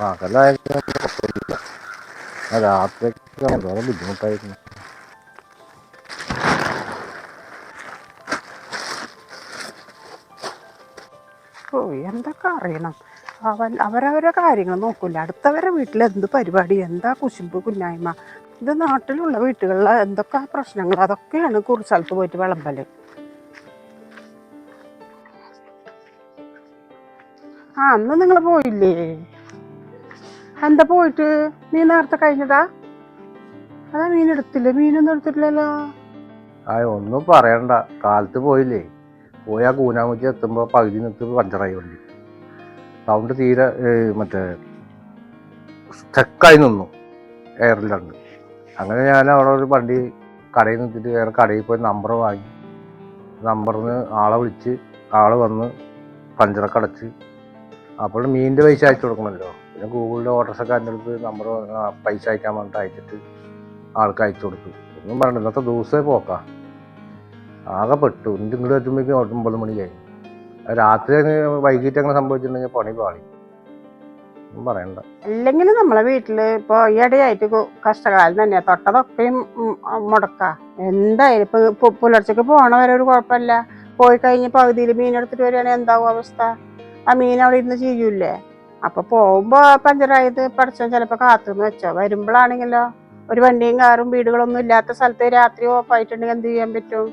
പകലായിരുന്നു കുഴപ്പമില്ല രാത്രിയൊക്കെ വളരെ ബുദ്ധിമുട്ടായിരുന്നു. ഓ എന്തൊക്കെ അറിയണം. അവൻ അവരവരെ കാര്യങ്ങൾ നോക്കൂല. അടുത്തവരെ വീട്ടിൽ എന്ത് പരിപാടി എന്താ കുശുമ്പ് കുന്നായ്മ ഇത് നാട്ടിലുള്ള വീട്ടുകളിലെ എന്തൊക്കെ പ്രശ്നങ്ങൾ? അതൊക്കെയാണ് കുറച്ച് സ്ഥലത്ത് പോയിട്ട് വിളമ്പൽ. ആ അന്ന് നിങ്ങൾ പോയില്ലേ? എന്താ പോയിട്ട്? നീ നേരത്തെ കഴിഞ്ഞതാ? അതാ മീൻ എടുത്തില്ല? മീനൊന്നും എടുത്തിട്ടില്ലല്ലോ. ആ ഒന്നും പറയണ്ട. കാലത്ത് പോയില്ലേ? പോയി ആ കൂനാമുറ്റി എത്തുമ്പോൾ പകുതി നിർത്തി പഞ്ചറായി വണ്ടി സൗണ്ട് തീരെ മറ്റേ സ്റ്റക്കായി നിന്നു. എയറിലുണ്ട് അങ്ങനെ ഞാൻ അവിടെ ഒരു വണ്ടി കടയിൽ നിർത്തിയിട്ട് വേറെ കടയിൽ പോയി നമ്പർ വാങ്ങി. നമ്പറിന് ആളെ വിളിച്ച് ആൾ വന്ന് പഞ്ചറൊക്കെ അടച്ച് അപ്പോൾ മീനിന്റെ പൈസ അയച്ചു കൊടുക്കണമല്ലോ. പിന്നെ ഗൂഗിളിലെ ഓർഡർസൊക്കെ എന്റെ അടുത്ത് നമ്പർ പൈസ അയക്കാൻ പറഞ്ഞിട്ട് അയച്ചിട്ട് ആൾക്ക് അയച്ചു കൊടുത്തു. ഒന്നും പറയണ്ട ഇന്നത്തെ ദിവസമേ പോക്കാ. ആകെ പെട്ടു. എന്നിട്ട് ഇങ്ങോട്ട് എത്തുമ്പോഴേക്കും ഒമ്പത് മണിയായി രാത്രി വൈകിട്ട് അങ്ങനെ സംഭവിച്ചിട്ടുണ്ടെങ്കിൽ പണി പാളി. അല്ലെങ്കിൽ നമ്മളെ വീട്ടിൽ ഇപ്പൊ ഇടയായിട്ട് കഷ്ടകാലം തന്നെ. തൊട്ടതൊക്കെയും മുടക്ക. എന്തായാലും ഇപ്പൊ പുലർച്ചക്ക് പോണവരെ ഒരു കുഴപ്പമില്ല. പോയി കഴിഞ്ഞ് പകുതിയിൽ മീൻ എടുത്തിട്ട് വരികയാണെങ്കിൽ എന്താവും അവസ്ഥ? ആ മീൻ അവിടെ ഇരുന്ന് ചെയ്യൂലേ അപ്പൊ പോകുമ്പോ പഞ്ചറായത് പഠിച്ചോ ചിലപ്പോ കാത്തുനിന്ന് വെച്ചോ. വരുമ്പോഴാണെങ്കിലോ ഒരു വണ്ടിയും കാറും വീടുകളൊന്നും ഇല്ലാത്ത സ്ഥലത്ത് രാത്രി ഓഫായിട്ടുണ്ടെങ്കിൽ എന്ത് ചെയ്യാൻ പറ്റും?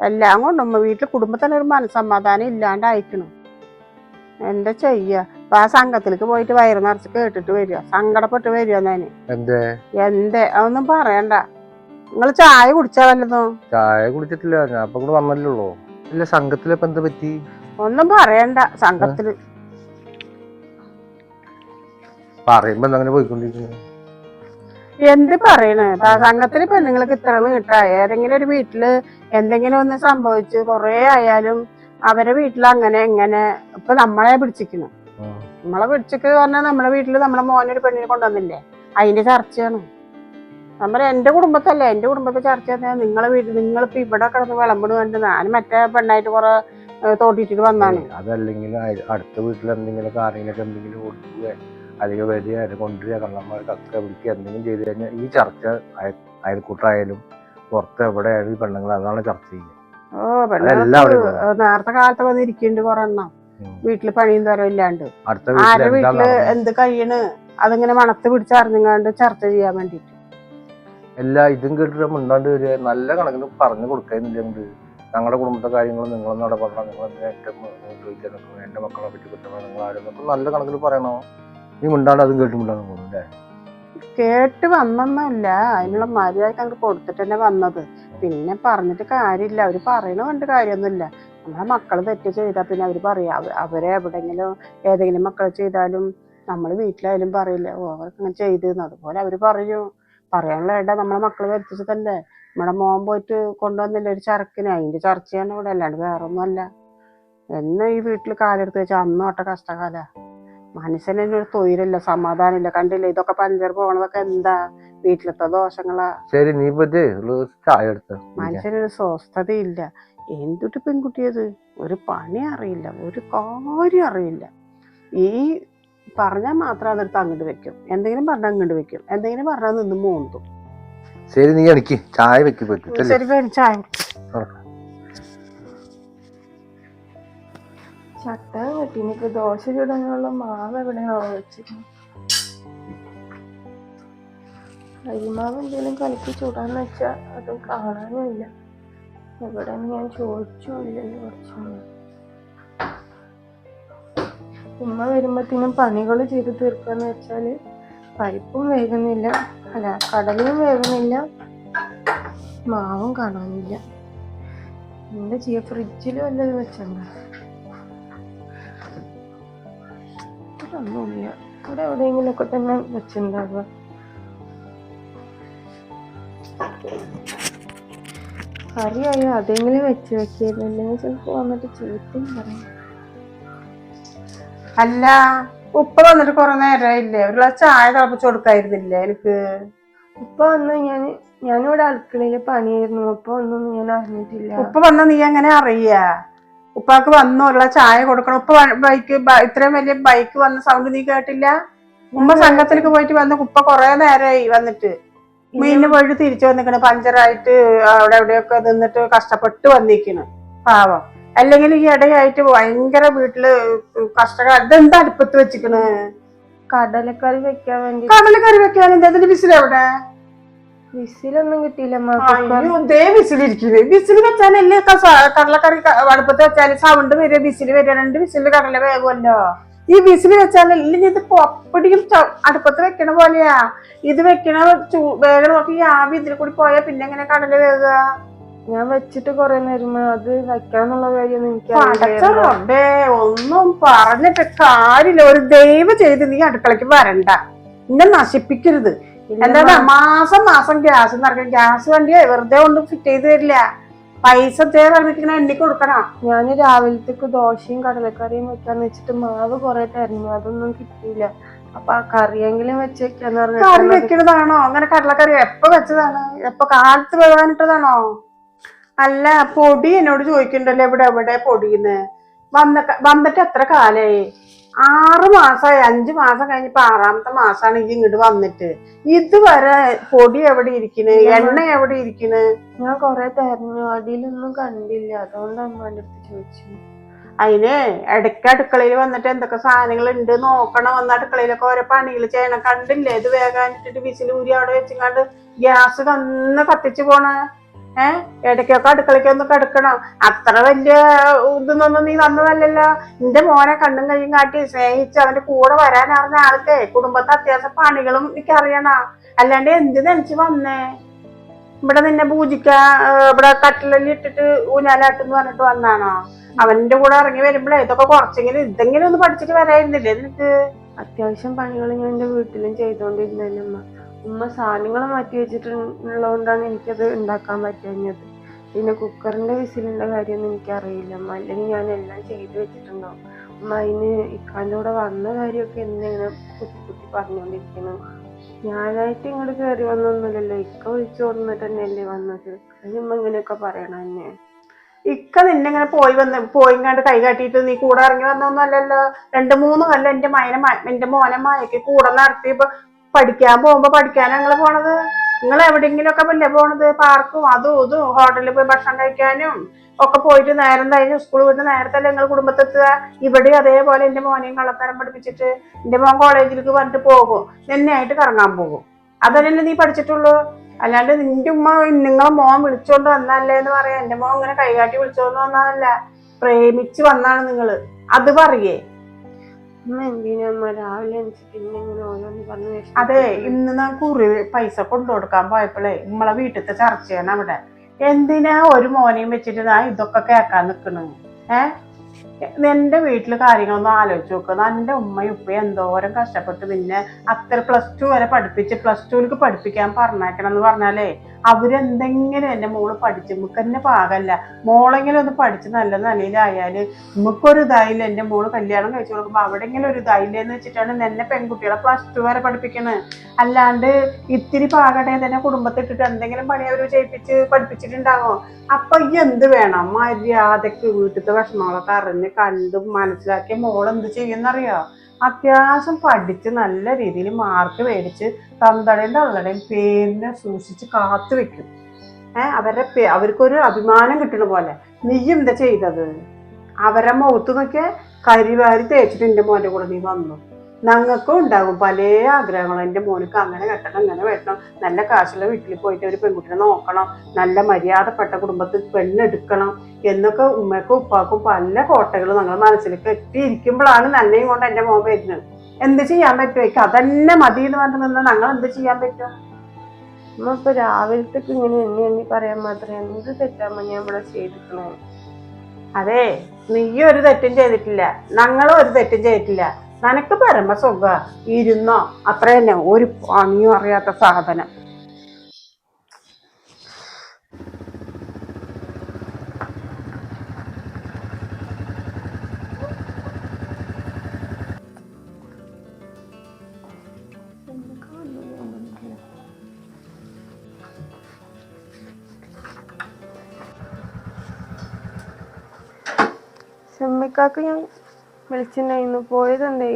എല്ലാം കൊണ്ടും വീട്ടിൽ കുടുംബത്തിന് ഒരു മനസമാധാനം ഇല്ലാണ്ട് അയക്കണം എന്താ ചെയ്യ? അപ്പൊ ആ സംഘത്തിലേക്ക് പോയിട്ട് വയറ് നിറച്ച് കേട്ടിട്ട് വരിക. സങ്കടപ്പെട്ട് വരിക ഞാൻ. എന്തേ? എന്തേ? അതൊന്നും പറയണ്ട. നിങ്ങൾ ചായ കുടിച്ചാ വല്ലതും? ചായ കുടിച്ചിട്ടില്ല. ഞാൻ വന്നല്ലോ കൂടെ വന്നല്ലേ ഉള്ളൂ. ഇല്ല സംഘത്തിലെ എന്താ പറ്റി? ഒന്നും പറയണ്ട സംഘത്തിൽ. പറയുമ്പോ എന്താ അങ്ങനെ പോയിക്കൊണ്ടിരിക്കുന്നു? എന്ത് പറയണേ? സംഘത്തിൽ ഇപ്പൊ പെണ്ണുങ്ങൾക്ക് ഇത്ര കിട്ടാ. ഏതെങ്കിലും ഒരു വീട്ടിൽ എന്തെങ്കിലും ഒന്ന് സംഭവിച്ചു കൊറേ ആയാലും അവരെ വീട്ടിൽ അങ്ങനെ എങ്ങനെ ഇപ്പൊ നമ്മളെ പിടിച്ചിരിക്കുന്നു. നമ്മളെ പിടിച്ചിക്ക് പറഞ്ഞാൽ നമ്മളെ വീട്ടിൽ നമ്മളെ മോനൊരു പെണ്ണിനെ കൊണ്ടുവന്നില്ലേ? അതിന്റെ ചർച്ചയാണ്. നമ്മൾ എന്റെ കുടുംബത്തല്ലേ. എന്റെ കുടുംബത്തെ ചർച്ച നിങ്ങളെ വീട്ടിൽ നിങ്ങളിപ്പോ ഇവിടെ കിടന്ന് വിളമ്പിടുന്നുണ്ട് ഞാൻ മറ്റേ പെണ്ണായിട്ട് കുറെ തോട്ടിട്ടിട്ട് വന്നാണ്. അതല്ലെങ്കിൽ അടുത്ത വീട്ടിൽ എന്തെങ്കിലും കാര്യങ്ങളൊക്കെ എന്തെങ്കിലും കൊടുക്കുക അല്ലെങ്കിൽ വരിക അത് കൊണ്ടുവരിക കള്ളന്മാർക്കൊക്കെ വിളിക്കുക എന്തെങ്കിലും ചെയ്ത് കഴിഞ്ഞാൽ ഈ ചർച്ച അയ- അയൽക്കൂട്ടായാലും പുറത്ത് എവിടെ ആയാലും ഈ പെണ്ണുങ്ങൾ അതാണ് ചർച്ച ചെയ്യുക ഓ നേരത്തെ കാലത്ത് വന്നിരിക്കുന്നുണ്ട് കുറെ എണ്ണം. വീട്ടിൽ പണിയും തരം ഇല്ലാണ്ട്. ആരുടെ വീട്ടിൽ എന്ത് കഴിയണ് അതിങ്ങനെ മണത്ത് പിടിച്ചറിഞ്ഞാണ്ട് ചർച്ച ചെയ്യാൻ വേണ്ടിട്ട് എല്ലാ ഇതും കേട്ടിട്ട് മിണ്ടാണ്ട് വരിക. നല്ല കണക്കിന് പറഞ്ഞു കൊടുക്കുന്നില്ലെങ്കിൽ ഞങ്ങളുടെ കുടുംബത്തെ കാര്യങ്ങൾ നിങ്ങളൊന്നും ഇടപെടണം നിങ്ങൾ എന്റെ ചോദിക്കാൻ നിൽക്കുന്നു എന്റെ മക്കളെ പറ്റി കുറ്റമാണ് നിങ്ങൾ ആരും എന്നൊക്കെ നല്ല കണക്കിൽ പറയണോ? നീ മിണ്ടാണ്ട് അതും കേട്ട് മിണ്ടാണ്ട് പോകുന്നു അല്ലേ? കേട്ട് വന്നൊന്നുമില്ല. അതിനുള്ള മര്യാദ അങ്ങ് കൊടുത്തിട്ട് തന്നെ വന്നത്. പിന്നെ പറഞ്ഞിട്ട് കാര്യമില്ല. അവർ പറയണ കണ്ട് കാര്യമൊന്നുമില്ല. നമ്മളെ മക്കൾ തെറ്റ് ചെയ്താൽ പിന്നെ അവർ പറയാ. അവരെ എവിടെങ്കിലും ഏതെങ്കിലും മക്കൾ ചെയ്താലും നമ്മൾ വീട്ടിലായാലും പറയില്ല ഓ അവർക്ക് അങ്ങനെ ചെയ്തെന്ന് അതുപോലെ അവർ പറയും. പറയാനുള്ള ഏട്ടാ നമ്മളെ മക്കൾ വരുത്തിച്ചതല്ലേ നമ്മുടെ മോൻ പോയിട്ട് കൊണ്ടുവന്നില്ല? ഒരു ചരക്കിന്. അതിന്റെ ചർച്ചയാണ് ഇവിടെ. അല്ലാണ്ട് വേറെ ഒന്നുമല്ല എന്നെ ഈ വീട്ടിൽ കാലെടുത്ത് വെച്ചാൽ അന്ന് തൊട്ട കഷ്ടകാല. മനസ്സിനൊരു തൊഴിലില്ല സമാധാനമില്ല. കണ്ടില്ല? ഇതൊക്കെ പഞ്ചർ പോണതൊക്കെ എന്താ? വീട്ടിലത്തെ ദോഷങ്ങളാ. ശരി നീ ചായ എടുത്ത? മനുഷ്യനൊരു സ്വസ്ഥതയില്ല. എന്തുട്ട് പെൺകുട്ടിയത് ഒരു പണി അറിയില്ല. ഒരു കാര്യം അറിയില്ല. ഈ പറഞ്ഞാൽ മാത്രം അതെടുത്ത് അങ്ങോട്ട് വെക്കും. എന്തെങ്കിലും പറഞ്ഞാൽ അങ്ങോട്ട് വെക്കും. എന്തെങ്കിലും പറഞ്ഞാൽ നിന്ന് മൂന്നും ശരി നീ എനിക്ക് ചായ വെക്കി ശരി പേര് ചായ. ചട്ട കെട്ടിനിക്ക് ദോശ ചുടാനുള്ള മാവ് എവിടെയാണോ വെച്ചിരുന്നത് അരിമാവ് എന്തെങ്കിലും കലക്കി ചുടാന്ന് വെച്ചാൽ അതും കാണാനുമില്ല എവിടെ ഞാൻ ചോദിച്ചു ഇല്ലല്ലോ കുറച്ചൊന്നും ഉമ്മ വരുമ്പോഴത്തേനും പണികൾ ചെയ്ത് തീർക്കാന്ന് വെച്ചാൽ പരിപ്പും വേകുന്നില്ല. അല്ല കടലയും വേകുന്നില്ല. മാവും കാണാനില്ല. എന്താ ചെയ്യാ? ഫ്രിഡ്ജിൽ വല്ലതും വെച്ചിട്ടുണ്ടോ ഒന്നുമില്ല ഇവിടെ എവിടെയെങ്കിലും ഒക്കെ തന്നെ വെച്ചിട്ടുണ്ടാവുക. കറിയായോ അതെങ്കിലും വെച്ച് വെക്കായിരുന്നു അല്ലെങ്കിൽ ചിലപ്പോൾ വന്നിട്ട് ചീത്തയും പറയും. അല്ല ഉപ്പ വന്നിട്ട് കുറെ നേരമായില്ലേ ഒരു ഗ്ലാസ് ചായ തിളപ്പിച്ചു കൊടുക്കായിരുന്നില്ലേ എനിക്ക്? ഉപ്പ വന്ന് ഞാൻ ഞാനിവിടെ അടുക്കളയിൽ പണിയായിരുന്നു. ഉപ്പ ഒന്നും ഞാൻ അറിഞ്ഞിട്ടില്ല. ഉപ്പ വന്ന നീ എങ്ങനെ അറിയാ? ഉപ്പാക്ക് വന്നുള്ള ചായ കൊടുക്കണം. ഉപ്പ ബൈക്ക് ഇത്രയും വലിയ ബൈക്ക് വന്ന സൗണ്ട് നീ കേട്ടില്ല? ഉമ്മ സംഘത്തിലേക്ക് പോയിട്ട് വന്ന് ഉപ്പ കൊറേ നേരമായി വന്നിട്ട്. മീനിന് പോയിട്ട് തിരിച്ചു വന്നിക്കണ്. പഞ്ചറായിട്ട് അവിടെ എവിടെയൊക്കെ നിന്നിട്ട് കഷ്ടപ്പെട്ട് വന്നിരിക്കണ് പാവം. അല്ലെങ്കിൽ ഈ ഇടയായിട്ട് ഭയങ്കര വീട്ടിൽ കഷ്ട അതെന്താ അടുപ്പത്ത് വെച്ചിക്കണ്? കടലക്കറി വെക്കാൻ വേണ്ടി കടലക്കറി കറി വെക്കാൻ അതിന്റെ വിസിൽ എവിടെ? വിസിലൊന്നും കിട്ടിയില്ല ദേ വിസിലിരിക്കുന്നത് വിസിൽ വെച്ചാലല്ലേ ക- കടലക്കറി അടുപ്പത്ത് വെച്ചാൽ സൗണ്ട് വരിക വിസിൽ വരിക. രണ്ട് വിസിൽ കടല വേകുമല്ലോ ഈ വിസിൽ വെച്ചാലല്ല ഇത് പൊപ്പടിയും അടുപ്പത്ത് വെക്കണ പോലെയാ. ഇത് വെക്കണ ചൂ- വേഗം നോക്കി ഈ ആവി ഇതിൽ കൂടി പോയാ പിന്നെ എങ്ങനെ കടല വേകുക ഞാൻ വെച്ചിട്ട് കൊറേ നേരം അത് വെക്കാന്നുള്ള കാര്യം എനിക്ക് ഒന്നും പറഞ്ഞിട്ട് കാര്യമില്ല. ഒരു ദൈവ ചെയ്ത് നീ അടുക്കളയ്ക്ക് വരണ്ട. എന്നെ നശിപ്പിക്കരുത്. എന്താ മാസം മാസം ഗ്യാസ് നിറയ്ക്കും ഗ്യാസ് വണ്ടി വെറുതെ കൊണ്ട് ഫിറ്റ് ചെയ്ത് തരില്ല. പൈസ തേ പറഞ്ഞിട്ട് എണ്ണി കൊടുക്കണ? ഞാൻ രാവിലത്തേക്ക് ദോശയും കടലക്കറിയും വെക്കാന്ന് വെച്ചിട്ട് മാവ് കൊറേ തരുന്നു. അതൊന്നും കിട്ടിയില്ല. അപ്പൊ ആ കറിയെങ്കിലും വെച്ച് വെക്കാന്ന് കറി വെക്കണതാണോ? വെക്കുന്നതാണോ അങ്ങനെ കടലക്കറി എപ്പോ വെച്ചതാണ്? എപ്പോ കാലത്ത് വേകാനിട്ടതാണോ അല്ല പൊടി എന്നോട് ചോദിക്കണ്ടല്ലോ എവിടെ എവിടെ പൊടിന്ന്? വന്ന വന്നിട്ട് എത്ര കാലായി? ആറ് മാസമായി അഞ്ചു മാസം കഴിഞ്ഞിപ്പോ ആറാമത്തെ മാസമാണ് ഈ ഇങ്ങോട്ട് വന്നിട്ട്. ഇതുവരെ പൊടി എവിടെ ഇരിക്കണ്? എണ്ണ എവിടെ ഇരിക്കണ്? ഞാൻ കൊറേ തെരഞ്ഞു അടിയിലൊന്നും കണ്ടില്ല. അതുകൊണ്ട് അമ്മാന്റെ അടുത്ത് ചോദിച്ചു. അതിന് ഇടയ്ക്ക് അടുക്കളയിൽ വന്നിട്ട് എന്തൊക്കെ സാധനങ്ങൾ ഉണ്ട് നോക്കണം. വന്ന അടുക്കളയിലൊക്കെ ഓരോ പണികൾ ചെയ്യണം. കണ്ടില്ലേ? ഇത് വേഗം വിസിൽ ഊരി അവിടെ വെച്ചിങ്ങാണ്ട് ഗ്യാസ് തന്നെ കത്തിച്ചു പോണ ഏഹ് ഇടയ്ക്കൊക്കെ അടുക്കളയ്ക്ക് ഒന്ന് കിടക്കണം. അത്ര വലിയ ഇതൊന്നും നീ വന്നതല്ലല്ലോ. നിന്റെ മോനെ കണ്ണും കയ്യും കാട്ടി സ്നേഹിച്ച് അവന്റെ കൂടെ വരാൻ അറിഞ്ഞ ആൾക്ക് കുടുംബത്തെ അത്യാവശ്യ പണികളും എനിക്ക് അറിയണ. അല്ലാണ്ട് എന്ത് നനച്ച് വന്നേ? ഇവിടെ നിന്നെ പൂജിക്ക ഇവിടെ കട്ടിലിൽ ഇട്ടിട്ട് ഊഞ്ഞാലാട്ടെന്ന് പറഞ്ഞിട്ട് വന്നാണോ? അവന്റെ കൂടെ ഇറങ്ങി വരുമ്പോഴേ ഇതൊക്കെ കുറച്ചെങ്കിലും ഇതെങ്കിലും ഒന്ന് പഠിച്ചിട്ട് വരായിരുന്നില്ലേ നിനക്ക്? അത്യാവശ്യം പണികൾ ഞാൻ എന്റെ വീട്ടിലും അമ്മ ഉമ്മ സാധനങ്ങൾ മാറ്റി വെച്ചിട്ടുള്ളതുകൊണ്ടാണ് എനിക്കത് ഉണ്ടാക്കാൻ പറ്റുന്നത് പിന്നെ കുക്കറിന്റെ വിസിലിന്റെ കാര്യമൊന്നും എനിക്കറിയില്ല. അമ്മ അല്ലെങ്കിൽ ഞാൻ എല്ലാം ചെയ്തു വെച്ചിട്ടുണ്ടാവും. ഉമ്മ അതിന് ഇക്കാന്റെ കൂടെ വന്ന കാര്യമൊക്കെ എന്നിങ്ങനെ കുത്തി കുത്തി പറഞ്ഞുകൊണ്ടിരിക്കണം ഞാനായിട്ട് ഇങ്ങോട്ട് കയറി വന്നൊന്നുമില്ലല്ലോ. ഇക്ക വിളിച്ചു വന്നിട്ട് തന്നെയല്ലേ വന്നത് ഉമ്മ ഇങ്ങനെയൊക്കെ പറയണം എന്നെ ഇക്ക നിന്നെ ഇങ്ങനെ പോയി വന്ന് പോയി പോയിങ്ങാണ്ട് കൈ കാട്ടിയിട്ട് നീ കൂടെ ഇറങ്ങി വന്നൊന്നും അല്ലല്ലോ. രണ്ട് മൂന്ന് കൊല്ലം എന്റെ മയനെ എന്റെ മോനെ മായക്ക് കൂടെ നടത്തി ഇപ്പൊ പഠിക്കാൻ പോകുമ്പോ പഠിക്കാനാ നിങ്ങൾ പോണത്? നിങ്ങൾ എവിടെയെങ്കിലും ഒക്കെ അല്ലേ പോണത്? പാർക്കും അതും ഇതും ഹോട്ടലിൽ പോയി ഭക്ഷണം കഴിക്കാനും ഒക്കെ പോയിട്ട് നേരം കഴിഞ്ഞ് സ്കൂൾ വിട്ട് നേരത്തെ നിങ്ങൾ കുടുംബത്തെത്തുക? ഇവിടെ അതേപോലെ എന്റെ മോനെയും കള്ളത്തരം പഠിപ്പിച്ചിട്ട് എന്റെ മോൻ കോളേജിലേക്ക് വന്നിട്ട് പോകും. നിന്നെയായിട്ട് കറങ്ങാൻ പോകും. അതല്ലേ നീ പഠിച്ചിട്ടുള്ളൂ? അല്ലാണ്ട് നിന്റെ ഉമ്മ നിങ്ങളെ മോൻ വിളിച്ചോണ്ട് വന്നല്ലേ എന്ന് പറയാം. എന്റെ മോൻ ഇങ്ങനെ കൈകാട്ടി വിളിച്ചോണ്ട് വന്നതല്ല. പ്രേമിച്ച് വന്നാണ് നിങ്ങൾ. അത് പറയേ. അതെ ഇന്ന് ഞാൻ കുറി പൈസ കൊണ്ടുകൊടുക്കാൻ പോയപ്പോഴേ നമ്മളെ വീട്ടിലത്തെ ചർച്ചയാണ് അവിടെ. എന്തിനാ ഒരു മോനെയും വെച്ചിട്ട് ഞാൻ ഇതൊക്കെ കേക്കാൻ നിക്കണു ഏ? എന്റെ വീട്ടിൽ കാര്യങ്ങളൊന്നും ആലോചിച്ച് നോക്കുക എന്റെ ഉമ്മയും ഉപ്പയും എന്തോരം കഷ്ടപ്പെട്ട് പിന്നെ അത്ര പ്ലസ് ടു വരെ പഠിപ്പിച്ച് പ്ലസ് ടുവിലേക്ക് പഠിപ്പിക്കാൻ പറഞ്ഞേക്കണം എന്ന് പറഞ്ഞാലേ അവരെന്തെങ്കിലും എന്റെ മോൾ പഠിച്ച് നമുക്ക് തന്നെ പാകല്ല. മോളെങ്കിലും ഒന്ന് പഠിച്ച് നല്ല നിലയിലായാൽ നമുക്കൊരു ഇതായില്ല? എന്റെ മോൾ കല്യാണം കഴിച്ചു കൊടുക്കുമ്പോ അവിടെങ്കിലും ഒരു ഇതായില്ലെന്ന് വെച്ചിട്ടാണ് എന്നെ പെൺകുട്ടികളെ പ്ലസ് ടു വരെ പഠിപ്പിക്കുന്നത് അല്ലാണ്ട് ഇത്തിരി പാകട്ടെ തന്നെ കുടുംബത്തിട്ടിട്ട് എന്തെങ്കിലും പണി അവർ ചെയ്യിപ്പിച്ച് പഠിപ്പിച്ചിട്ടുണ്ടാകും അപ്പൊ ഈ എന്ത് വേണം? മര്യാദയ്ക്ക് വീട്ടിലത്തെ വിഷമങ്ങളൊക്കെ അറിഞ്ഞ് കണ്ടും മനസ്സിലാക്കിയ മോൾ എന്ത് ചെയ്യുന്നറിയോ അത്യാവശ്യം പഠിച്ച് നല്ല രീതിയിൽ മാർക്ക് മേടിച്ച് തന്തടയും തള്ളടയും പേരിനെ സൂക്ഷിച്ച് കാത്തു വെക്കും. ഏഹ് അവരുടെ പേ അവർക്കൊരു അഭിമാനം കിട്ടണ പോലെ. നീയും എന്താ ചെയ്തത്? അവരെ മുഖത്ത് നോക്കിയ കരിവാരി തേച്ചിട്ട് എന്റെ മോന്റെ കൂടെ നീ വന്നു. ഞങ്ങൾക്കും ഉണ്ടാകും. പല ആഗ്രഹങ്ങളും. എന്റെ മോനക്ക് അങ്ങനെ കെട്ടണം അങ്ങനെ വെട്ടണം. നല്ല കാശുള്ള വീട്ടിൽ പോയിട്ട് ഒരു പെൺകുട്ടിനെ നോക്കണം. നല്ല മര്യാദപ്പെട്ട കുടുംബത്തിൽ പെണ്ണെടുക്കണം എന്നൊക്കെ ഉമ്മക്കും ഉപ്പാക്കും പല കോട്ടകളും ഞങ്ങൾ മനസ്സിലേക്ക് എത്തിയിരിക്കുമ്പോഴാണ് നല്ലയും കൊണ്ട് എന്റെ മോൻ വരുന്നത്. എന്ത് ചെയ്യാൻ പറ്റുമോ എനിക്ക് അതന്നെ മതി എന്ന് പറഞ്ഞു നിന്നാൽ ഞങ്ങൾ എന്ത് ചെയ്യാൻ പറ്റും? അമ്മ ഇപ്പൊ രാവിലത്തേക്ക് ഇങ്ങനെ എണ്ണി എണ്ണി പറയാൻ മാത്രമേ എന്ത് തെറ്റാമ്മ ഞാൻ ഇവിടെ ചെയ്തിക്കണേ അതെ നീ ഒരു തെറ്റും ചെയ്തിട്ടില്ല. ഞങ്ങളും ഒരു തെറ്റും ചെയ്തിട്ടില്ല. നനക്ക് പരമസുഖ ഇരുന്നോ? അത്ര തന്നെ. ഒരു പണിയും അറിയാത്ത സാധനം. ചെമ്മിക്കാക്ക് ഞാൻ വിളിച്ചിട്ടുണ്ടായിരുന്നു പോയതെന്തേ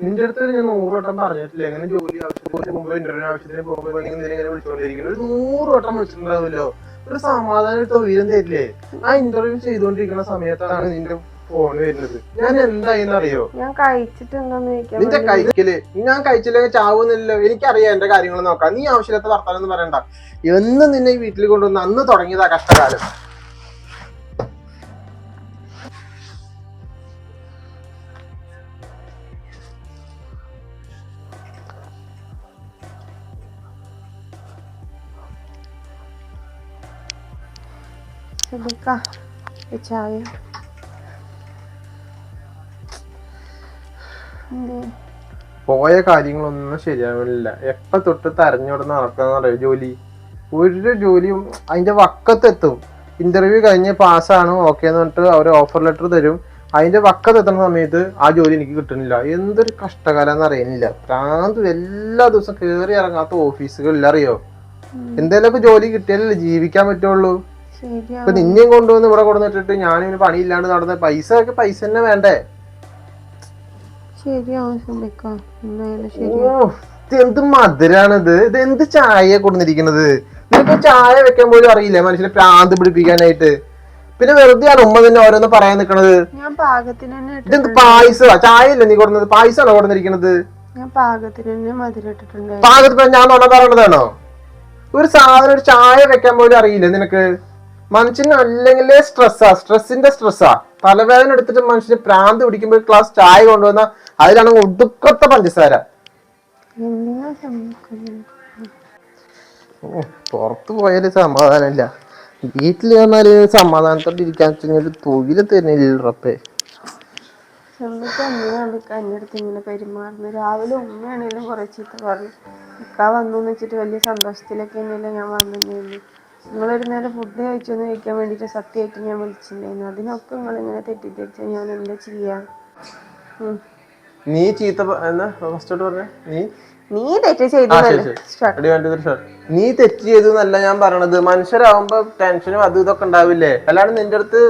നിന്റെ അടുത്ത് ഞാൻ നൂറുവട്ടം പറഞ്ഞിട്ടില്ല. എങ്ങനെ ജോലി ആവശ്യത്തിന് പോകുമ്പോ ഇന്റർവ്യൂ ആവശ്യത്തിന് പോകുമ്പോ ഇങ്ങനെ വിളിച്ചോണ്ടിരിക്കുന്നു. ഒരു നൂറ് വട്ടം വിളിച്ചിട്ടുണ്ടാവുമല്ലോ ഒരു സമാധാനം ഒരു തൊഴിലും തരില്ലേ? ആ ഇന്റർവ്യൂ ചെയ്തോണ്ടിരിക്കുന്ന സമയത്താണ് നിന്റെ ഫോൺ വരുന്നത്. ഞാൻ എന്തായിന്ന് അറിയോ ഞാൻ കഴിച്ചിട്ടുണ്ടോന്ന് നിന്റെ കഴിക്കൽ ഞാൻ കഴിച്ചില്ലെങ്കിൽ ചാവുന്നില്ലല്ലോ. എനിക്കറിയാം എന്റെ കാര്യങ്ങൾ നോക്കാം നീ ആവശ്യമില്ലാത്ത വർത്താനം എന്ന് പറയണ്ട. എന്നും നിന്നെ ഈ വീട്ടിൽ കൊണ്ടുവന്ന് അന്ന് തുടങ്ങിയതാ കഷ്ടകാലം. ചായ എന്തേ പോയ കാര്യങ്ങളൊന്നും ശരിയാവില്ല. എപ്പ തൊട്ട് തരഞ്ഞോട് നടക്കുന്ന അറിയോ? ജോലി. ഒരു ജോലിയും അതിന്റെ വക്കത്തെത്തും. ഇന്റർവ്യൂ കഴിഞ്ഞ് പാസ്സാണ് ഓക്കെ എന്ന് പറഞ്ഞിട്ട് അവർ ഓഫർ ലെറ്റർ തരും. അതിന്റെ വക്കത്തെത്തുന്ന സമയത്ത് ആ ജോലി എനിക്ക് കിട്ടുന്നില്ല. എന്തൊരു കഷ്ടകാലം അറിയുന്നില്ല. ഭ്രാന്ത് എല്ലാ ദിവസം കയറി ഇറങ്ങാത്ത ഓഫീസുകളിൽ അറിയോ? എന്തേലൊക്കെ ജോലി കിട്ടിയാലല്ലേ ജീവിക്കാൻ പറ്റുള്ളൂ. ഇപ്പൊ നിന്നെയും കൊണ്ടുവന്ന് ഇവിടെ കൊണ്ടുവന്നിട്ടിട്ട് ഞാനിങ്ങനെ പണിയില്ലാണ്ട് നടന്ന പൈസ ഒക്കെ പൈസ തന്നെ വേണ്ടേ? എന്ത് മധുരാണിത്. ഇത് എന്ത് ചായ കൊടുത്തിരിക്കുന്നത് നിനക്ക് ചായ വെക്കാൻ പോലും അറിയില്ല? മനുഷ്യനെ പ്രാന്ത് പിടിപ്പിക്കാനായിട്ട്. പിന്നെ വെറുതെ ആണ് ഉമ്മ തന്നെ ഓരോന്ന് പറയാൻ നിക്കണത്. ഇതെന്ത് പായസ ചായ അല്ലേ നീ കൊടുക്കുന്നത് പായസാണോ കൊടുത്തിരിക്കുന്നത് ഞാൻ പാകത്തിന് ഞാൻ നുണ പറയണതാണോ? ഒരു സാധനം ഒരു ചായ വെക്കാൻ പോലും അറിയില്ല നിനക്ക്? മനുഷ്യന് അല്ലെങ്കിലേ സ്ട്രെസ്സാ സ്ട്രെസ്സിന്റെ സ്ട്രെസ്സാ തലവേദന എടുത്തിട്ട് മനുഷ്യന് പ്രാന്ത് പിടിക്കുമ്പോൾ ക്ലാസ് ചായ കൊണ്ടുവന്ന അതിലാണ് ഒടുക്കത്തെ പഞ്ചസാര. പുറത്തു പോയാൽ സമാധാനമില്ല. വീട്ടിൽ വന്നാൽ സമാധാനത്തോടെ ഇരിക്കാൻ വെച്ചാൽ തൊഴിൽ തരുന്നില്ല ഉറപ്പേ. കഞ്ഞെടുത്ത് ഇങ്ങനെ പെരുമാറുന്നത് രാവിലെ ഉമ്മയാണെങ്കിലും കുറേ ചീത്ത പറഞ്ഞു. ഇക്ക വന്നു വെച്ചിട്ട് വലിയ സന്തോഷത്തിലൊക്കെ തന്നെയല്ലേ ഞാൻ വന്നിട്ടുണ്ടായിരുന്നു നിങ്ങളൊരു നേരം ഫുഡ് കഴിച്ചെന്ന് ചോദിക്കാൻ വേണ്ടിയിട്ട് സത്യമായിട്ട് ഞാൻ വിളിച്ചിട്ടുണ്ടായിരുന്നു. അതിനൊക്കെ നിങ്ങൾ ഇങ്ങനെ തെറ്റിദ്ധരിച്ചാൽ ഞാൻ എന്താ ചെയ്യാ? നീ ചീത്ത എന്നാ ഫസ്റ്റോട്ട് പറഞ്ഞ? നീ? നീ തെറ്റ് ചെയ്തു നീ തെറ്റ് ചെയ്തു എന്നല്ല ഞാൻ പറയണത്. മനുഷ്യരാകുമ്പോ ടെൻഷനും അതും ഇതൊക്കെ ഉണ്ടാവില്ലേ? അല്ലാണ്ട് നിന്റെ അടുത്ത്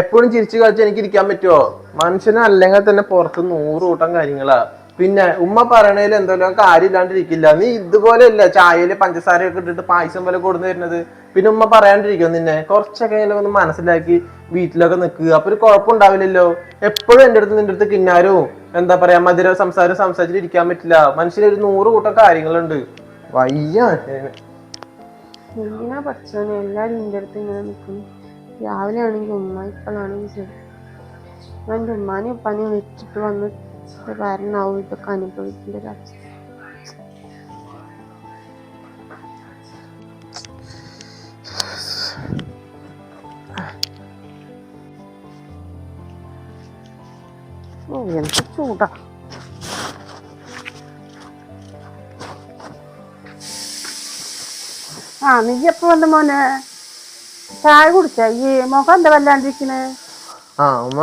എപ്പോഴും ചിരിച്ചു കളിച്ച് എനിക്ക് ഇരിക്കാൻ പറ്റുമോ മനുഷ്യന് അല്ലെങ്കിൽ തന്നെ പുറത്ത് നൂറ് കൂട്ടം കാര്യങ്ങളാ. പിന്നെ ഉമ്മ പറയണതിൽ കാര്യം കാര്യമില്ലാണ്ടിരിക്കില്ല. നീ ഇതുപോലെ അല്ല ചായയിൽ പഞ്ചസാരയൊക്കെ ഇട്ടിട്ട് പായസം പോലെ കൊടുന്നു തരുന്നത്. പിന്നെ ഉമ്മ പറയാണ്ടിരിക്കും നിന്നെ? കുറച്ചൊക്കെ ഒന്ന് മനസ്സിലാക്കി വീട്ടിലൊക്കെ നിൽക്കുക. അപ്പൊ ഒരു കുഴപ്പമുണ്ടാവില്ലല്ലോ. എപ്പോഴും എന്റെ അടുത്ത് നിന്റെ അടുത്ത് കിന്നാരും എന്താ പറയാ മധുര സംസാരം സംസാരിച്ചിട്ട് ഇരിക്കാൻ പറ്റില്ല. മനുഷ്യന് ഒരു നൂറ് കൂട്ടം കാര്യങ്ങളുണ്ട്. വയ്യ. എന്തിനാ ഇങ്ങനെ രാവിലെ ആണെങ്കിൽ ഉമ്മ ഇപ്പോഴാണെങ്കിൽ ശരി എന്റെ ഉമ്മാനെയും ഉപ്പാനെയും വെച്ചിട്ട് വന്ന് കാരണമാവും ഇതൊക്കെ അനുഭവിക്കേണ്ട ഒരു അവസ്ഥ. എന്ത് ചൂടാ. ആ നീ എപ്പോ വന്ന മോനെ? ചായ കുടിച്ച? ഈ മുഖം എന്താ വല്ലാണ്ടിരിക്കണേ? ആ ഉമ്മ.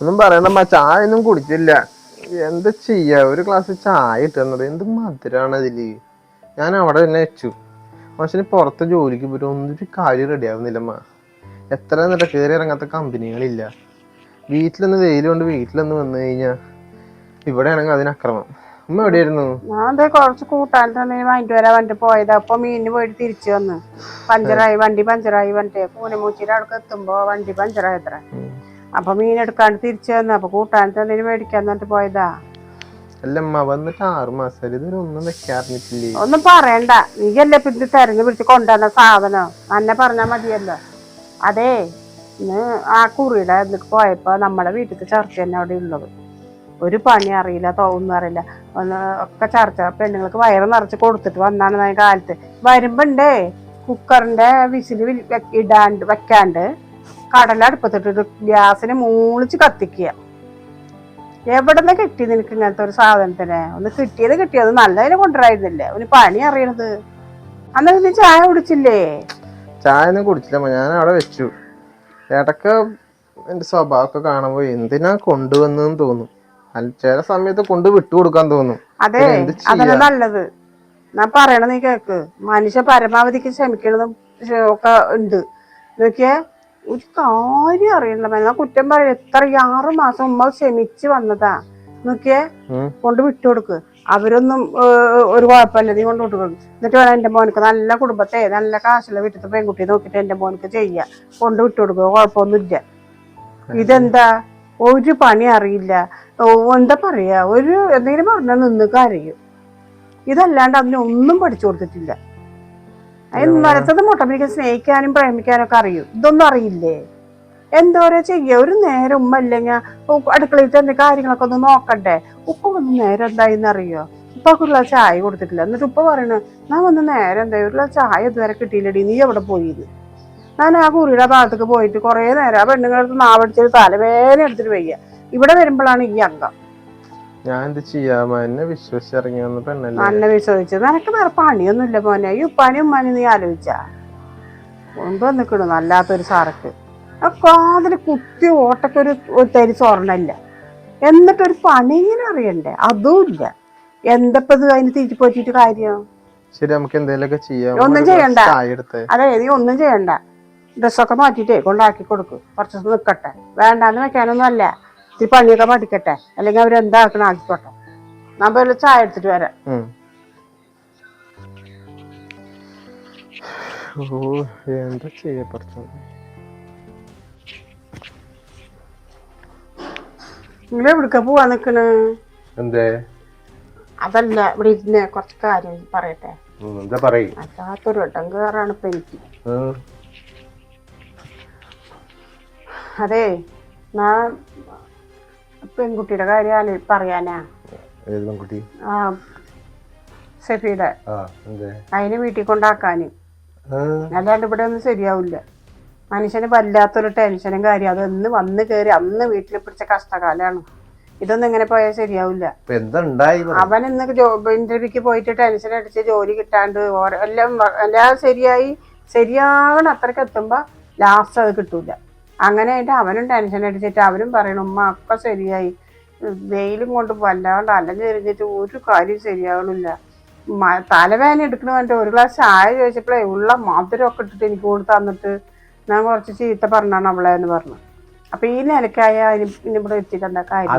ഒന്നും പറയണമ്മ ചായ ഒന്നും കുടിച്ചില്ല. എന്താ ചെയ്യാ? ഒരു ഗ്ലാസ് ചായ ഇട്ടുന്നത് എന്ത് മധുരാണ് അതിൽ? ഞാൻ അവിടെ തന്നെ വെച്ചു. മനുഷ്യന് പുറത്ത് ജോലിക്ക് പോയി ഒന്നൊരു കാര്യം റെഡി ആവുന്നില്ലമ്മ എത്ര നേരം കയറി ഇറങ്ങാത്ത കമ്പനികളില്ല. വീട്ടിലൊന്ന് വെയിൽ കൊണ്ട് വീട്ടിലൊന്ന് വന്നു കഴിഞ്ഞാ ഇവിടെയാണെങ്കിൽ അതിന് അക്രമം. ഉമ്മ എവിടെയായിരുന്നു? ഞാൻ ദേ കുറച്ച് കൂട്ടാൻ തന്നെ വാങ്ങിട്ട് വരാൻ വേണ്ടി പോയതാ. അപ്പൊ മീനിന് പോയിട്ട് തിരിച്ചു വന്ന്. പഞ്ചറായി വണ്ടി പഞ്ചറായി വണ്ടി പൂനമൂച്ചിയുടെ അവിടെ എത്തുമ്പോ വണ്ടി പഞ്ചറായി അത്ര. അപ്പൊ മീനെടുക്കാൻ എടുക്കാണ്ട് തിരിച്ചു വന്നു. അപ്പൊ കൂട്ടാൻ തന്നെ മേടിക്കാൻ എന്നിട്ട് പോയതാ. അല്ലമ്മ വന്നിട്ട് ആറ് മാസം ഇതുവരെ ഒന്നും വെക്കാറിഞ്ഞിട്ടില്ലേ? ഒന്നും പറയണ്ട. നീയല്ലേ പിന്നെ തെരഞ്ഞു പിടിച്ച് കൊണ്ടുവന്ന സാധനം? തന്നെ പറഞ്ഞാ മതിയല്ലോ. അതെ ഇന്ന് ആ കുറിയുടെ ഇതിലേക്ക് പോയപ്പോ നമ്മുടെ വീട്ടിൽ ചർച്ച തന്നെ അവിടെ ഉള്ളത്. ഒരു പണി അറിയില്ല തോന്നും അറിയില്ല. ഒന്ന് ഒക്കെ ചർച്ച. പെണ്ണുങ്ങൾക്ക് വയറ് നിറച്ച് കൊടുത്തിട്ട് വന്നാണ് ഞാൻ കാലത്ത്. വരുമ്പോണ്ടേ കുക്കറിന്റെ വിസിൽ ഇടാണ്ട് വെക്കാണ്ട് കടല അടുപ്പത്തിട്ടിട്ട് ഗ്യാസിന് മൂളിച്ച് കത്തിക്കുക. എവിടെ നിന്ന് കിട്ടി നിനക്ക് ഇങ്ങനത്തെ ഒരു സാധനത്തിന്? ഒന്ന് കിട്ടിയത് കിട്ടിയത് നല്ലതിനെ കൊണ്ടുവരായിരുന്നില്ലേ? ഒന്ന് പണി അറിയണത്. അന്നേരം നീ ചായ കുടിച്ചില്ലേ? ചായ ഒന്നും കുടിച്ചില്ലമ്മ ഞാൻ അവിടെ വെച്ചു. ഇടയ്ക്ക് എന്റെ സ്വഭാവമൊക്കെ കാണുമ്പോൾ എന്തിനാ കൊണ്ടുവന്നെന്ന് തോന്നും. ചില സമയത്ത് കൊണ്ട് വിട്ടു കൊടുക്കാൻ തോന്നും. അതെ അതല്ല നല്ലത്. ഞാൻ പറയണ നീ കേക്ക്. മനുഷ്യ പരമാവധിക്ക് ക്ഷമിക്കണതും ഒക്കെ ഉണ്ട്. നോക്കിയേ ഒരു കാര്യം അറിയണ്ട മേല കുറ്റം പറയും എത്ര ആറു മാസം ഉമ്മ ക്ഷമിച്ച് വന്നതാ. നോക്കിയേ കൊണ്ട് വിട്ടുകൊടുക്ക് അവരൊന്നും ഒരു കുഴപ്പമില്ല. നീ കൊണ്ട് വിട്ടുകൊടുക്കും എന്നിട്ട് വേണം എന്റെ മോനക്ക് നല്ല കുടുംബത്തെ നല്ല കാശുള്ള വീട്ടിലത്തെ പെൺകുട്ടിയെ നോക്കിട്ട് എന്റെ മോനക്ക് ചെയ്യാ. കൊണ്ട് വിട്ടുകൊടുക്കുക കുഴപ്പമൊന്നുമില്ല. ഇതെന്താ? ഒരു പണി അറിയില്ല. എന്താ പറയാ? ഒരു എന്തെങ്കിലും പറഞ്ഞാൽ നിന്നൊക്കെ അറിയും ഇതല്ലാണ്ട് അതിനൊന്നും പഠിച്ചു കൊടുത്തിട്ടില്ല. അതിന് മരത്തത് മുട്ടപ്പിടിക്കാൻ സ്നേഹിക്കാനും പ്രേമിക്കാനും ഒക്കെ അറിയൂ. ഇതൊന്നും അറിയില്ലേ? എന്തോരോ ചെയ്യ. ഒരു നേരം ഉമ്മ ഇല്ലെങ്കിൽ അടുക്കളയിൽ തന്നെ കാര്യങ്ങളൊക്കെ ഒന്ന് നോക്കണ്ടേ? ഉപ്പ വന്ന് നേരം എന്തായിന്ന് അറിയോ? ഉപ്പക്കുള്ള ചായ കൊടുത്തിട്ടില്ല. എന്നിട്ട് ഉപ്പ പറയണ ഞാൻ വന്ന് നേരം എന്തായി? ഒരു ഗ്ലാസ് ചായ ഇതുവരെ കിട്ടിയില്ലടി. നീ എവിടെ പോയിന്ന്? ഞാൻ ആ കുറിയുടെ ഭാഗത്തേക്ക് പോയിട്ട് കുറേ നേരം ആ പെണ്ണുങ്ങളടുത്ത് നാവടിച്ചൊരു തലവേദന എടുത്തിട്ട് വയ്യ. ഇവിടെ വരുമ്പോഴാണ് ഈ അംഗം. ഞാൻ എന്ത് ചെയ്യാമ എന്നെ വിശ്വസിച്ചിറങ്ങി വന്ന പെണ്ണല്ലേ? അന്നെ വിശ്വസിച്ചു. നിനക്ക് വേറെ പണിയൊന്നുമില്ല മോനെ. ഈ പണി ഉമ്മാനും നീ ആലോചിച്ചാ. കൊണ്ടുവന്നിക്കണു നല്ലാത്തൊരു സാറക്ക്. ആ കാതിൽ കുത്തി ഓട്ടക്കൊരു ഒരു തരി സ്വർണമില്ല. എന്നിട്ടൊരു പണിയിങ്ങനെ അറിയണ്ടേ? അതും ഇല്ല. എന്തപ്പത് അതിന് തിരിച്ചു പോറ്റിട്ട് കാര്യം? ശരി നമുക്ക് എന്തെങ്കിലുമൊക്കെ ചെയ്യാം. ഒന്നും ചെയ്യണ്ട. അതെ നീ ഒന്നും ചെയ്യണ്ട. ഡ്രസ്സൊക്കെ മാറ്റിട്ടേ കൊണ്ടാക്കി കൊടുക്കും. കുറച്ച് ദിവസം നിൽക്കട്ടെ വേണ്ടാന്ന് വെക്കാനൊന്നും അല്ല ഇത്തിരി പണിയൊക്കെ പഠിക്കട്ടെ. അല്ലെങ്കിൽ അവരെന്താക്കണം ആക്കിക്കോട്ടെ ഞാൻ പോയി ചായ എടുത്തിട്ട് വരാം. ഓ എന്താ ചെയ്യാ പറച്ചു നിങ്ങൾ എവിടക്ക പോവാ നിക്കണ്? എന്തേ? അതല്ല ഇവിടെ ഇരുന്ന് കുറച്ച് കാര്യം പറയട്ടെ. എന്താ പറയും? അല്ലാത്തൊരു ഇടം കയറാണ് ഇപ്പൊ എനിക്ക്. അതെ ഞാൻ പെൺകുട്ടിയുടെ കാര്യം പറയാനാ? ഏത് പെൺകുട്ടി? ആ സെഫിയുടെ. ആ എന്തേ? അതിനെ വീട്ടിൽ കൊണ്ടാക്കാന്. ആ, അല്ലാണ്ട് ഇവിടെ ഒന്നും ശരിയാവില്ല. മനുഷ്യന് വല്ലാത്തൊരു ടെൻഷനും കാര്യം. അതൊന്ന് വന്ന് കയറി അന്ന് വീട്ടിൽ പിടിച്ച കഷ്ടകാലാണ് ഇതൊന്നും ഇങ്ങനെ പോയാൽ ശരിയാവില്ല. ഇപ്പൊ എന്താ ഉണ്ടായി പറ. അവൻ ഇന്ന് ജോബ് ഇന്റർവ്യൂക്ക് പോയിട്ട് ടെൻഷൻ അടിച്ച് ജോലി കിട്ടാണ്ട് ഓരോ എല്ലാം വ- എല്ലാം ശരിയായി. ശരിയാവണ അത്രയ്ക്ക് എത്തുമ്പോ ലാസ്റ്റ് അത് കിട്ടൂല. അങ്ങനെ ആയിട്ട് അവനും ടെൻഷൻ അടിച്ചിട്ട് അവരും പറയണു ഉമ്മ ഒക്കെ ശരിയായി. വെയിലും കൊണ്ട് വല്ലാണ്ട് അല്ലെങ്കിൽ എറിഞ്ഞിട്ട് ഒരു കാര്യം ശരിയാവണില്ല. തലവേദന എടുക്കണ വേണ്ട ഒരു ഗ്ലാസ് ചായ ചോദിച്ചപ്പോഴേ ഉള്ള മധുരമൊക്കെ ഇട്ടിട്ട് എനിക്ക് കൊണ്ട് തന്നിട്ട് ഞാൻ കുറച്ച് ചീത്ത പറഞ്ഞാണ് അവളെ എന്ന് പറഞ്ഞു. അപ്പൊ ഈ നിലക്കായ ഇവിടെ എത്തിയിട്ട് എന്താ കാര്യം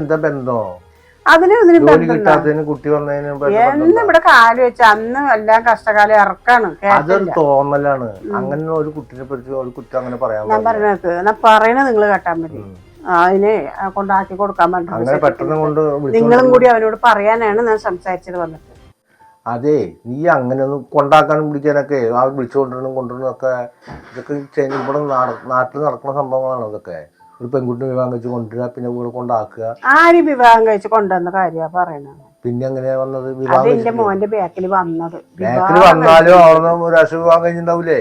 എന്താ അതിന് ഇതിന് ജോലി ബന്ധമുണ്ടോ? കുട്ടി എന്ന്? ഇവിടെ കാൽ വെച്ച് അന്ന് എല്ലാം കഷ്ടകാലം ഇറക്കാണ് അതൊരു തോന്നലാണ്. അങ്ങനെ ഒരു കുട്ടിനെ പറ്റി ഒരു കുട്ടി അങ്ങനെ പറയാൻ ഞാൻ. പറഞ്ഞത് എന്നാ പറയണത് നിങ്ങൾ കേട്ടാൽ മതി. അതിനെ കൊണ്ടാക്കി കൊടുക്കാൻ പറ്റും നിങ്ങളും കൂടി അവനോട് പറയാനാണ് ഞാൻ സംസാരിച്ചത് വന്നിട്ട് അതെ നീ അങ്ങനെ ഒന്ന് കൊണ്ടാക്കാനും പിടിക്കാനൊക്കെ ആ വിളിച്ചുകൊണ്ടിരുന്നു കൊണ്ടുവരുന്നൊക്കെ ഇതൊക്കെ ഇവിടെ നാട- നാട്ടിൽ നടക്കുന്ന സംഭവങ്ങളാണ് ഇതൊക്കെ? ഒരു പെൺകുട്ടി വിവാഹം കഴിച്ച് കൊണ്ടുവരിക പിന്നെ കൊണ്ടാക്കുക. ആര് വിവാഹം കഴിച്ച് കൊണ്ടുവന്ന കാര്യ പറയണത്. പിന്നെ അങ്ങനെ വന്നത്? അത് വിവാഹം എന്റെ മോന്റെ ബാക്കിൽ വന്നത്. ബാക്കിൽ വന്നാലും അവിടെ ഒരു ഒരാഴ്ച വിവാഹം കഴിഞ്ഞിട്ടുണ്ടാവില്ല.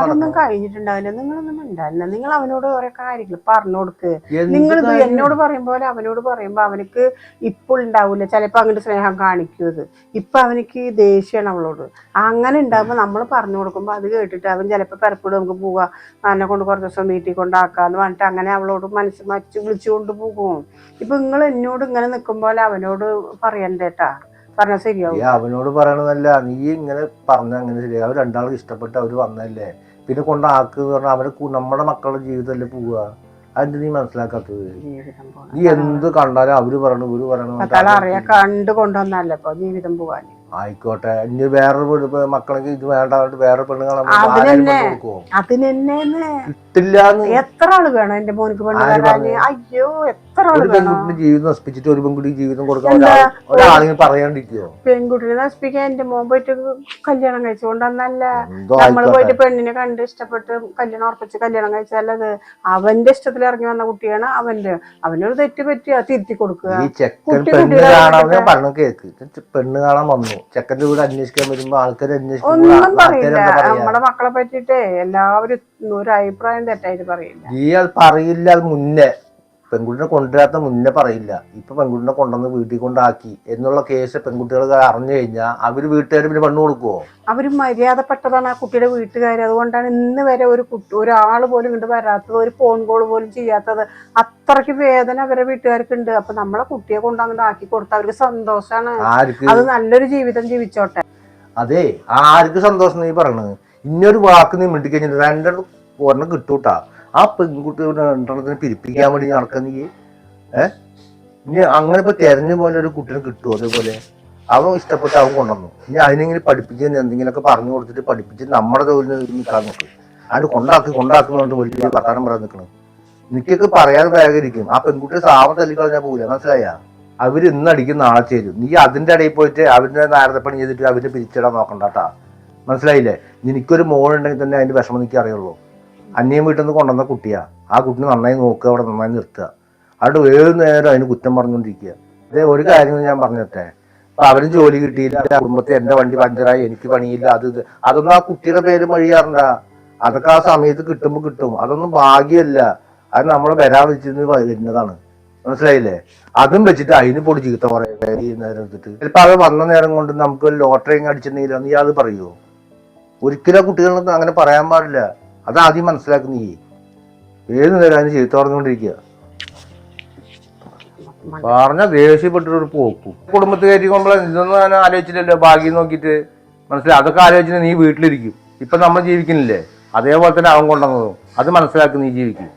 അതൊന്നും കഴിഞ്ഞിട്ടുണ്ടാവില്ല. നിങ്ങളൊന്നും ഉണ്ടാവില്ല നിങ്ങൾ അവനോട് ഓരോ കാര്യങ്ങൾ പറഞ്ഞു കൊടുക്ക്. നിങ്ങൾ എന്നോട് പറയും പോലെ അവനോട് പറയുമ്പോ അവനക്ക് ഇപ്പോൾ ഉണ്ടാവില്ല ചിലപ്പോ അങ്ങോട്ട് സ്നേഹം കാണിക്കുന്നത് ഇപ്പൊ അവനക്ക് ദേഷ്യമാണ് അവളോട്. അങ്ങനെ ഉണ്ടാകുമ്പോ നമ്മൾ പറഞ്ഞു കൊടുക്കുമ്പോ അത് കേട്ടിട്ട് അവൻ ചിലപ്പോ പരപ്പോഴും നമുക്ക് പോവാ. എന്നെ കൊണ്ട് കുറച്ച് ദിവസം വീട്ടിൽ കൊണ്ടാക്കാന്ന് പറഞ്ഞിട്ട് അങ്ങനെ അവളോട് മനസ്സ് മരിച്ച് വിളിച്ചുകൊണ്ട് പോകും. ഇപ്പൊ നിങ്ങൾ എന്നോട് ഇങ്ങനെ നിൽക്കുമ്പോൾ അവനോട് പറയണ്ടേട്ടാ പറഞ്ഞാൽ ശരിയാവും. അവനോട് പറയണതല്ല നീ ഇങ്ങനെ പറഞ്ഞ അങ്ങനെ ശരി അവർ രണ്ടാൾക്ക് ഇഷ്ടപ്പെട്ട് അവർ വന്നല്ലേ പിന്നെ കൊണ്ടാക്ക് പറഞ്ഞാൽ അവരെ നമ്മുടെ മക്കളുടെ ജീവിതമല്ലേ പോവുക. അതിന്റെ നീ മനസ്സിലാക്കാത്തത്? നീ എന്ത് കണ്ടാലും അവർ പറയണു ഇവർ പറയണു മക്കളെ അറിയാൻ കണ്ടു കൊണ്ടുവന്നല്ലേ ഇപ്പൊ ജീവിതം പോവാൻ ആയിക്കോട്ടെ. ഇനി വേറെ മക്കളെങ്കിൽ ഇത് വേണ്ട വേറെ പെണ്ണുങ്ങളെ അതിനെന്നെ. കൊടുക്കുവോ എത്ര ആൾ വേണം എന്റെ മോനിക്ക് പെണ്ണു അയ്യോ എത്ര ആൾ പെൺകുട്ടിന്റെ ജീവിതം നശിപ്പിച്ചിട്ട് ഒരു പെൺകുട്ടി ജീവിതം കൊടുക്കാൻ ഒരാളിങ്ങനെ പറയാണ്ടിരിക്കുവോ? പെൺകുട്ടിനെ നശിപ്പിക്കാൻ എന്റെ മോൻ പോയിട്ട് കല്യാണം കഴിച്ചുകൊണ്ടന്നല്ല. നമ്മൾ നമ്മൾ പോയിട്ട് പെണ്ണിനെ കണ്ട് ഇഷ്ടപ്പെട്ട് കല്യാണം ഉറപ്പിച്ച് കല്യാണം കഴിച്ചല്ലത് അവന്റെ ഇഷ്ടത്തിൽ ഇറങ്ങി വന്ന കുട്ടിയാണ് അവന്റെ. അവനൊരു തെറ്റ് പറ്റിയ തിരുത്തി കൊടുക്കുക. പെണ്ണ് കാണാൻ വന്നു. ചെക്കന്റെ വീട് അന്വേഷിക്കാൻ വരുമ്പോ ആൾക്കാർ അന്വേഷിക്കും ഒന്നും പറയില്ല. നമ്മുടെ മക്കളെ പറ്റിട്ടേ എല്ലാവരും ഒരു അഭിപ്രായം തെറ്റായിട്ട് പറയില്ല. അത് പറയില്ല അത് മുന്നേ. പെൺകുട്ടിനെ കൊണ്ടുവരാത്ത മുന്നേ പറയില്ല. ഇപ്പൊ പെൺകുട്ടിനെ കൊണ്ടുവന്ന് വീട്ടിൽ കൊണ്ടാക്കി എന്നുള്ള കേസ് പെൺകുട്ടികൾ അറിഞ്ഞു കഴിഞ്ഞാൽ അവർ വീട്ടുകാർ പിന്നെ പെണ്ണ് കൊടുക്കുവോ? അവർ മര്യാദപ്പെട്ടതാണ് ആ കുട്ടിയുടെ വീട്ടുകാർ അതുകൊണ്ടാണ് ഇന്ന് വരെ ഒരു കുട്ടി ഒരാൾ പോലും ഇങ്ങോട്ട് വരാത്തത് ഒരു ഫോൺ കോൾ പോലും ചെയ്യാത്തത്. അത്രയ്ക്ക് വേദന അവരെ വീട്ടുകാർക്കുണ്ട്. അപ്പൊ നമ്മളെ കുട്ടിയെ കൊണ്ടുവന്നിട്ട് ആക്കി കൊടുത്ത അവർക്ക് സന്തോഷാണ്. അത് നല്ലൊരു ജീവിതം ജീവിച്ചോട്ടെ. അതെ ആർക്ക് സന്തോഷം നീ പറയണത് ഇന്നൊരു വാക്ക് നീ മിണ്ടി കഴിഞ്ഞിട്ട് രണ്ടെണ്ണം ഒരെണ്ണം കിട്ടൂട്ടാ. ആ പെൺകുട്ടി രണ്ടെണ്ണത്തിന് പിരിപ്പിക്കാൻ വേണ്ടി നടക്കുന്ന ഈ ഏഹ് ഇനി അങ്ങനെ ഇപ്പൊ തെരഞ്ഞു പോലെ ഒരു കുട്ടീനെ കിട്ടുമോ അതേപോലെ? അവൻ ഇഷ്ടപ്പെട്ട് അവൻ കൊണ്ടുവന്നു. ഇനി അതിനെങ്ങനെ പഠിപ്പിച്ച് എന്തെങ്കിലുമൊക്കെ പറഞ്ഞു കൊടുത്തിട്ട് പഠിപ്പിച്ച് നമ്മുടെ തൊഴിലിന് നിൽക്കാൻ നോക്ക്. അത് കൊണ്ടാക്കി കൊണ്ടാക്കി കൊണ്ട് വലിയ വർത്താനം പറയാൻ നിൽക്കണം. നിക്കൊക്കെ പറയാൻ വേഗരിക്കും ആ പെൺകുട്ടിയെ സാമ തല്ലിക്കളഞ്ഞാൽ പോകില്ല മനസ്സിലായ? അവർ ഇന്ന് അടിക്കും നാളെ ചേരും. നീ അതിന്റെ ഇടയിൽ പോയിട്ട് അവരുടെ നാരതപ്പണി ചെയ്തിട്ട് അവരെ പിരിച്ചിടാൻ നോക്കണ്ടാട്ടാ. മനസ്സിലായില്ലേ? എനിക്കൊരു മോളുണ്ടെങ്കിൽ തന്നെ അതിന്റെ വിഷമം എനിക്ക് അറിയുള്ളൂ. അന്യം വീട്ടിൽ നിന്ന് കൊണ്ടുവന്ന കുട്ടിയാണ് ആ കുട്ടിനെ നന്നായി നോക്കുക അവിടെ നന്നായി നിർത്തുക. അവിടെ ഏത് നേരം അതിന് കുറ്റം പറഞ്ഞുകൊണ്ടിരിക്കുക. അതേ ഒരു കാര്യം ഞാൻ പറഞ്ഞിട്ടെ. അപ്പൊ അവരും ജോലി കിട്ടിയില്ല കുടുംബത്തിൽ എന്റെ വണ്ടി പഞ്ചറായി എനിക്ക് പണിയില്ല അത് അതൊന്നും ആ കുട്ടിയുടെ പേര് മഴിയാറുണ്ട അതൊക്കെ ആ സമയത്ത് കിട്ടുമ്പോൾ കിട്ടും. അതൊന്നും ഭാഗ്യമല്ല അത് നമ്മളെ വരാൻ വെച്ചിരുന്ന് വരുന്നതാണ്. മനസ്സിലായില്ലേ? അതും വെച്ചിട്ട് അതിന് പൊടി ചീത്ത പറയട്ടെ ഈ നേരം എടുത്തിട്ട്. ചിലപ്പോ അത് വന്ന നേരം കൊണ്ട് നമുക്ക് ലോട്ടറി അടിച്ചിട്ടുണ്ടെങ്കിൽ നീ അത് പറയുമോ ഒരിക്കലും കുട്ടികളൊന്നും അങ്ങനെ പറയാൻ പാടില്ല. അത് ആദ്യം മനസ്സിലാക്കുന്ന ഈ ഏത് നേരം അതിന് ചീത്ത പറഞ്ഞുകൊണ്ടിരിക്കുക പറഞ്ഞ ദേഷ്യപ്പെട്ടൊരു പോക്കും. കുടുംബത്തിൽ കയറ്റിക്കുമ്പോൾ ഇതൊന്നും ഞാൻ ആലോചിച്ചില്ലല്ലോ ഭാഗ്യം നോക്കിയിട്ട്. മനസ്സിലായി? അതൊക്കെ ആലോചിച്ചിട്ട് നീ വീട്ടിലിരിക്കും. ഇപ്പൊ നമ്മൾ ജീവിക്കുന്നില്ലേ? അതേപോലെ തന്നെ അവൻ കൊണ്ടുവന്നതും. അത് മനസ്സിലാക്കി നീ ജീവിക്കും.